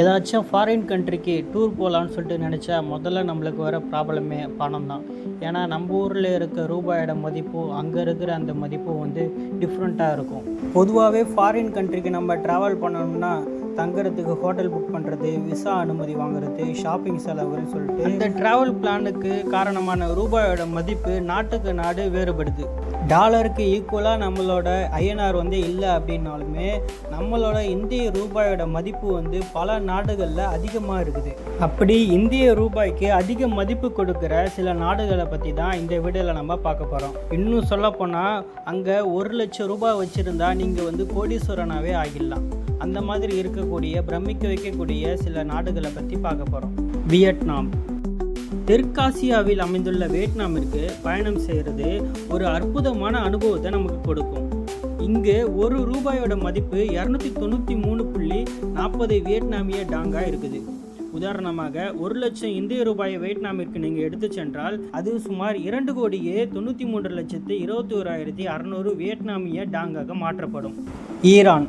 ஏதாச்சும் ஃபாரின் கண்ட்ரிக்கு டூர் போகலான்னு சொல்லிட்டு நினச்சா முதல்ல நம்மளுக்கு வர ப்ராப்ளமே பணம் தான். ஏன்னா நம்ம ஊரில் இருக்க ரூபாயோட மதிப்பும் அங்கே இருக்கிற அந்த மதிப்பும் வந்து டிஃப்ரெண்ட்டாக இருக்கும். பொதுவாகவே ஃபாரின் கண்ட்ரிக்கு நம்ம ட்ராவல் பண்ணணும்னா தங்குறதுக்கு ஹோட்டல் புக் பண்ணுறது விசா அனுமதி வாங்குறது ஷாப்பிங் செலவுன்னு சொல்லிட்டு அந்த ட்ராவல் பிளானுக்கு காரணமான ரூபாயோட மதிப்பு நாட்டுக்கு நாடு வேறுபடுது. டாலருக்கு ஈக்குவலாக நம்மளோட ஐஎன்ஆர் வந்து இல்லை அப்படின்னாலுமே நம்மளோட இந்திய ரூபாயோட மதிப்பு வந்து பல நாடுகளில் அதிகமாக இருக்குது. அப்படி இந்திய ரூபாய்க்கு அதிக மதிப்பு கொடுக்குற சில நாடுகளை பற்றி தான் இந்த வீடியோவில் நம்ம பார்க்க போகிறோம் இன்னும் சொல்லப்போனால் அங்கே ஒரு லட்சம் ரூபாய் வச்சுருந்தா நீங்கள் வந்து கோடீஸ்வரனாகவே ஆகிடலாம். அந்த மாதிரி இருக்கக்கூடிய பிரமிக்க வைக்கக்கூடிய சில நாடுகளை பற்றி பார்க்க போகிறோம் வியட்நாம். தெற்காசியாவில் அமைந்துள்ள வியட்நாமிற்கு பயணம் செய்கிறது ஒரு அற்புதமான அனுபவத்தை நமக்கு கொடுக்கும். இங்கு ஒரு ரூபாயோட மதிப்பு இரநூத்தி தொண்ணூற்றி மூணு புள்ளி நாற்பது வியட்நாமிய டாங்காக இருக்குது. உதாரணமாக ஒரு லட்சம் இந்திய ரூபாயை வியட்நாமிற்கு நீங்கள் எடுத்து சென்றால் அது சுமார் இரண்டு கோடியே தொண்ணூற்றி மூன்று லட்சத்து இருபத்தி ஓராயிரத்தி அறநூறு வியட்நாமிய டாங்காக மாற்றப்படும். ஈரான்.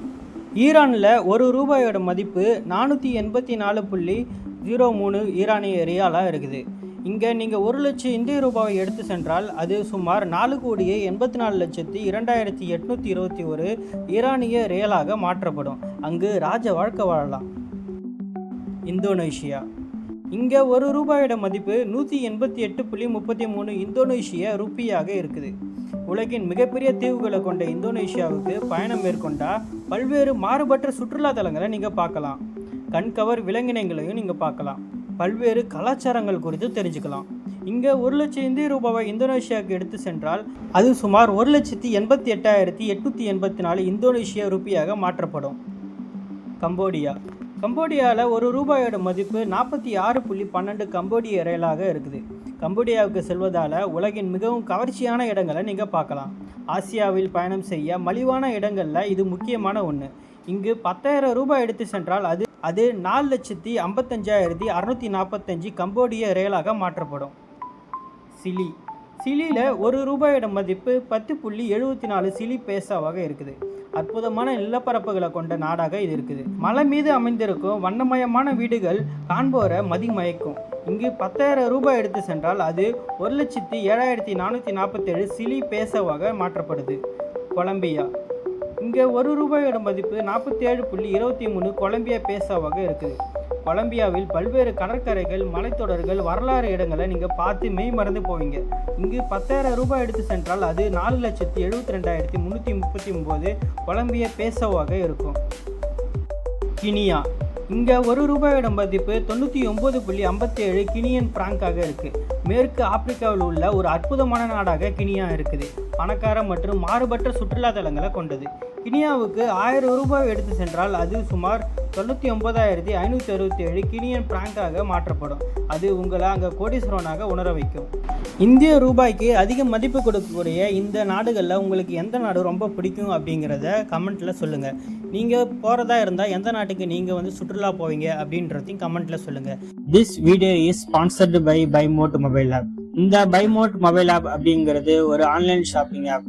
ஈரானில் ஒரு ரூபாயோட மதிப்பு நானூற்றி எண்பத்தி நாலு புள்ளி ஜீரோ மூணு ஈரானிய ரியாலாக இருக்குது. இங்கே நீங்கள் ஒரு லட்சம் இந்திய ரூபாவை எடுத்து சென்றால் அது சுமார் நாலு கோடியே எண்பத்தி நாலு லட்சத்தி இரண்டாயிரத்தி எட்நூற்றி இருபத்தி ஒரு ஈரானிய ரியலாக மாற்றப்படும். அங்கு ராஜ வாழ்க்கை வாழலாம். இந்தோனேஷியா. இங்கே ஒரு ரூபாயோட மதிப்பு நூற்றி எண்பத்தி எட்டு புள்ளி முப்பத்தி மூணு இந்தோனேஷிய ருப்பியாக இருக்குது. உலகின் மிகப்பெரிய தீவுகளை கொண்ட இந்தோனேஷியாவுக்கு பயணம் மேற்கொண்டால் பல்வேறு மாறுபட்ட சுற்றுலா தலங்களை நீங்கள் பார்க்கலாம். கண்கவர் விலங்கினங்களையும் நீங்கள் பார்க்கலாம். பல்வேறு கலாச்சாரங்கள் குறித்து தெரிஞ்சுக்கலாம். இங்கே ஒரு லட்சம் இந்திய ரூபாவை இந்தோனேஷியாவுக்கு எடுத்து சென்றால் அது சுமார் ஒரு லட்சத்தி எண்பத்தி எட்டாயிரத்தி எட்நூற்றி எண்பத்தி நாலு இந்தோனேஷிய ருப்பியாக மாற்றப்படும். கம்போடியா. கம்போடியாவில் ஒரு ரூபாயோட மதிப்பு நாற்பத்தி ஆறு புள்ளி பன்னெண்டு கம்போடிய ரியலாக இருக்குது. கம்போடியாவுக்கு செல்வதால் உலகின் மிகவும் கவர்ச்சியான இடங்களை நீங்கள் பார்க்கலாம். ஆசியாவில் பயணம் செய்ய மலிவான இடங்களில் இது முக்கியமான ஒன்று இங்கு பத்தாயிரம் ரூபாய் எடுத்து சென்றால் அது அது நாலு லட்சத்தி ஐம்பத்தஞ்சாயிரத்தி அறுநூற்றி நாற்பத்தஞ்சு கம்போடிய ரேலாக மாற்றப்படும். சிலி. சிலியில் ஒரு ரூபாயோட மதிப்பு பத்து புள்ளி எழுபத்தி நாலு சிலி பேசாவாக இருக்குது. அற்புதமான நிலப்பரப்புகளை கொண்ட நாடாக இது இருக்குது. மலை மீது அமைந்திருக்கும் வண்ணமயமான வீடுகள் காண்போரை மதிமயக்கும். இங்கு பத்தாயிரம் ரூபாய் எடுத்து சென்றால் அது ஒரு லட்சத்தி ஏழாயிரத்தி நானூற்றி நாற்பத்தேழு சிலி பேசவாக மாற்றப்படுது. கொலம்பியா. இங்கே ஒரு ரூபாயோட மதிப்பு நாற்பத்தேழு புள்ளி இருபத்தி மூணு கொலம்பியா பேசாவாக இருக்குது. கொலம்பியாவில் பல்வேறு கடற்கரைகள் மலைத்தொடர்கள் வரலாறு இடங்களை நீங்கள் பார்த்து மெய் மறந்து போவீங்க. இங்கு பத்தாயிரம் ரூபாய் எடுத்து சென்றால் அது நாலு லட்சத்தி எழுபத்தி ரெண்டாயிரத்தி முந்நூற்றி முப்பத்தி ஒம்பது கொலம்பிய பேசவாக இருக்கும். கினியா. இங்கே ஒரு ரூபாயோட மதிப்பு தொண்ணூற்றி ஒம்பது புள்ளி ஐம்பத்தேழு கினியன் பிராங்காக இருக்குது மேற்கு ஆப்பிரிக்காவில் உள்ள ஒரு அற்புதமான நாடாக கினியா இருக்குது. பணக்கார மற்றும் மாறுபட்ட சுற்றுலா தலங்களை கொண்டது. கினியாவுக்கு ஆயிரம் ரூபாய் எடுத்து சென்றால் அது சுமார் தொண்ணூற்றி ஒன்பதாயிரத்தி ஐநூற்றி அறுபத்தி ஏழு கினியன் பிராங்காக மாற்றப்படும். அது உங்களை அங்கே கோடீஸ்வரனாக உணர வைக்கும். இந்திய ரூபாய்க்கு அதிக மதிப்பு கொடுக்கக்கூடிய இந்த நாடுகளில் உங்களுக்கு எந்த நாடு ரொம்ப பிடிக்கும் அப்படிங்கிறத கமெண்ட்டில் சொல்லுங்கள் நீங்கள் போகிறதா இருந்தால் எந்த நாட்டுக்கு நீங்கள் வந்து சுற்றுலா போவீங்க அப்படின்றதையும் கமெண்ட்டில் சொல்லுங்கள் this video is sponsored by பைமோட் mobile app இந்த பைமோட் மொபைல் ஆப் அப்படிங்கிறது ஒரு ஆன்லைன் ஷாப்பிங் ஆப்.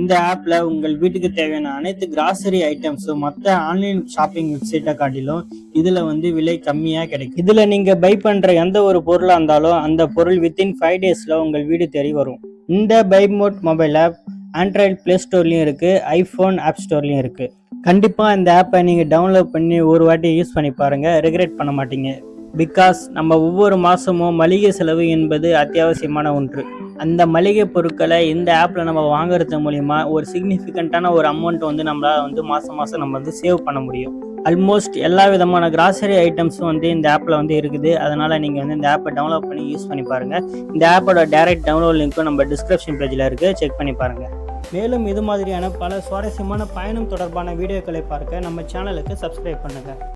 இந்த ஆப்ல உங்கள் வீட்டுக்கு தேவையான அனைத்து கிராசரி ஐட்டம்ஸும் மற்ற ஆன்லைன் ஷாப்பிங் வெப்சைட்டை காட்டிலும் இதுல வந்து விலை கம்மியா கிடைக்கும். இதுல நீங்க பை பண்ற எந்த ஒரு பொருளா இருந்தாலும் அந்த பொருள் வித்தின் ஃபைவ் டேஸ்ல உங்கள் வீடு தேடி வரும். இந்த பைமோட் மொபைல் ஆப் ஆண்ட்ராய்டு ப்ளே ஸ்டோர்லயும் இருக்கு ஐஃபோன் ஆப் ஸ்டோர்லயும் இருக்கு. கண்டிப்பா இந்த ஆப்பை நீங்க டவுன்லோட் பண்ணி ஒரு வாட்டி யூஸ் பண்ணி பாருங்க ரெகுலேட் பண்ண மாட்டீங்க. பிகாஸ் நம்ம ஒவ்வொரு மாதமும் மளிகை செலவு என்பது அத்தியாவசியமான ஒன்று. அந்த மளிகை பொருட்களை இந்த ஆப்பில் நம்ம வாங்குறது மூலிமா ஒரு சிக்னிஃபிகண்ட்டான ஒரு அமௌண்ட் வந்து நம்மளால் வந்து மாதம் மாதம் நம்ம வந்து சேவ் பண்ண முடியும். ஆல்மோஸ்ட் எல்லா விதமான கிராசரி ஐட்டம்ஸும் வந்து இந்த ஆப்பில் வந்து இருக்குது. அதனால் நீங்கள் வந்து இந்த ஆப்பை டவுன்லோட் பண்ணி யூஸ் பண்ணி பாருங்கள் இந்த ஆப்போட டைரக்ட் டவுன்லோட் லிங்க்கும் நம்ம டிஸ்கிரிப்ஷன் பேஜில் இருக்குது செக் பண்ணி பாருங்கள் மேலும் இது மாதிரியான பல சுவாரஸ்யமான பயணம் தொடர்பான வீடியோக்களை பார்க்க நம்ம சேனலுக்கு சப்ஸ்கிரைப் பண்ணுங்கள்